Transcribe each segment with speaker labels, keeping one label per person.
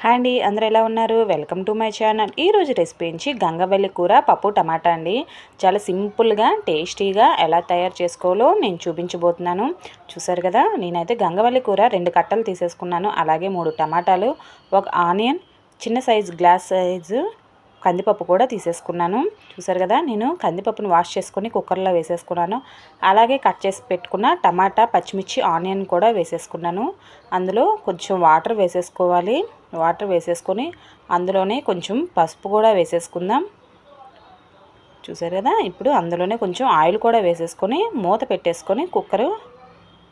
Speaker 1: Hi అండి అందరూ ఎలా ఉన్నారు? Welcome to my channel. ఈరోజు రెసిపీ నుంచి గంగవల్లి కూర పప్పు టమాటా అండి. చాలా సింపుల్గా టేస్టీగా ఎలా తయారు చేసుకోవాలో నేను చూపించబోతున్నాను. చూసారు కదా నేనైతే గంగవల్లి కూర రెండు కట్టలు తీసేసుకున్నాను. అలాగే మూడు టమాటాలు ఒక ఆనియన్ చిన్న సైజు గ్లాస్ సైజు కందిపప్పు కూడా తీసేసుకున్నాను. చూసారు కదా నేను కందిపప్పును వాష్ చేసుకుని కుక్కర్లో వేసేసుకున్నాను. అలాగే కట్ చేసి పెట్టుకున్న టమాటా పచ్చిమిర్చి ఆనియన్ కూడా వేసేసుకున్నాను. అందులో కొంచెం వాటర్ వేసేసుకోవాలి. వాటర్ వేసేసుకొని అందులోనే కొంచెం పసుపు కూడా వేసేసుకుందాం. చూసారు కదా ఇప్పుడు అందులోనే కొంచెం ఆయిల్ కూడా వేసేసుకొని మూత పెట్టేసుకొని కుక్కరు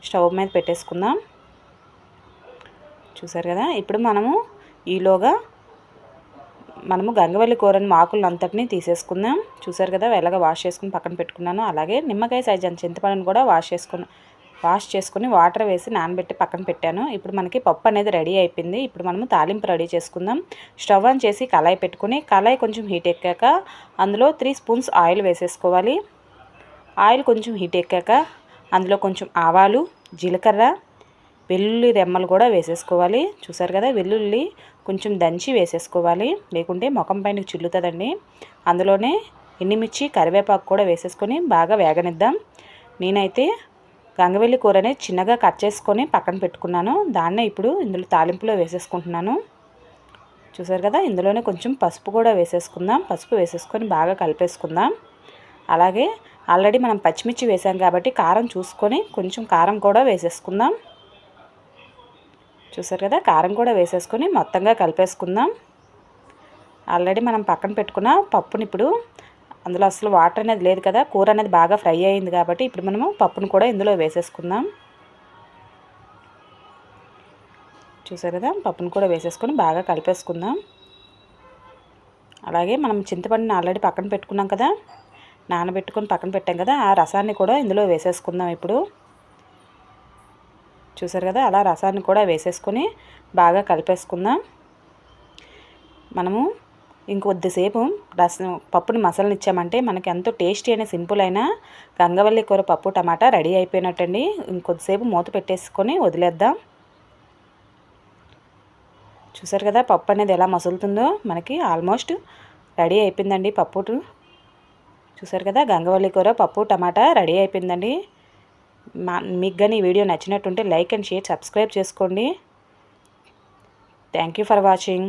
Speaker 1: స్టవ్ మీద పెట్టేసుకుందాం. చూసారు కదా ఇప్పుడు మనము ఈలోగా మనము గంగవల్లి కూరని ఆకులను అంతటినీ తీసేసుకుందాం. చూసారు కదా ఎలాగ వాష్ చేసుకుని పక్కన పెట్టుకున్నాను అలాగే నిమ్మకాయ సైజ్ అని చింతపండుని కూడా వాష్ చేసుకుని వాష్ చేసుకుని వాటర్ వేసి నానబెట్టి పక్కన పెట్టాను. ఇప్పుడు మనకి పప్పు అనేది రెడీ అయిపోయింది. ఇప్పుడు మనము తాలింపు రెడీ చేసుకుందాం. స్టవ్ ఆన్ చేసి కళాయి పెట్టుకుని కళాయి కొంచెం హీట్ ఎక్కాక అందులో త్రీ స్పూన్స్ ఆయిల్ వేసేసుకోవాలి. ఆయిల్ కొంచెం హీట్ ఎక్కాక అందులో కొంచెం ఆవాలు జీలకర్ర వెల్లుల్లి రెమ్మలు కూడా వేసేసుకోవాలి. చూసారు కదా వెల్లుల్లి కొంచెం దంచి వేసేసుకోవాలి. లేకుంటే ముఖం పైన చిల్లుతుందండి. అందులోనే ఎండిమిర్చి కరివేపాకు కూడా వేసేసుకొని బాగా వేగనిద్దాం. నేనైతే గంగవెల్లి కూరని చిన్నగా కట్ చేసుకొని పక్కన పెట్టుకున్నాను. దాన్నే ఇప్పుడు ఇందులో తాలింపులో వేసేసుకుంటున్నాను. చూసారు కదా ఇందులోనే కొంచెం పసుపు కూడా వేసేసుకుందాం. పసుపు వేసేసుకొని బాగా కలిపేసుకుందాం. అలాగే ఆల్రెడీ మనం పచ్చిమిర్చి వేసాం కాబట్టి కారం చూసుకొని కొంచెం కారం కూడా వేసేసుకుందాం. చూసారు కదా? కారం కూడా వేసేసుకొని మొత్తంగా కలిపేసుకుందాం. ఆల్రెడీ మనం పక్కన పెట్టుకున్న పప్పుని ఇప్పుడు అందులో అసలు వాటర్ అనేది లేదు కదా? కూర అనేది బాగా ఫ్రై అయింది కాబట్టి ఇప్పుడు మనము పప్పును కూడా ఇందులో వేసేసుకుందాం. చూసారు కదా? పప్పును కూడా వేసేసుకొని బాగా కలిపేసుకుందాం. అలాగే మనం చింతపండుని ఆల్రెడీ పక్కన పెట్టుకున్నాం కదా? నానబెట్టుకొని పక్కన పెట్టాం కదా? ఆ రసాన్ని కూడా ఇందులో వేసేసుకుందాం ఇప్పుడు. చూసారు కదా అలా రసాన్ని కూడా వేసేసుకొని బాగా కలిపేసుకుందాం. మనము ఇంకొద్దిసేపు రసం పప్పుని మసాలాని ఇచ్చామంటే మనకి ఎంతో టేస్టీ అయిన సింపుల్ అయిన గంగవల్లి కూర పప్పు టమాటా రెడీ అయిపోయినట్టండి. ఇంకొద్దిసేపు మూత పెట్టేసుకొని వదిలేద్దాం. చూసారు కదా పప్పు అనేది ఎలా మసులుతుందో మనకి ఆల్మోస్ట్ రెడీ అయిపోయిందండి పప్పు చూసారు కదా గంగవల్లి కూర పప్పు టమాటా రెడీ అయిపోయిందండి. మా మీకు కానీ ఈ వీడియో నచ్చినట్టుంటే లైక్ అండ్ షేర్ సబ్స్క్రైబ్ చేసుకోండి. Thank you for watching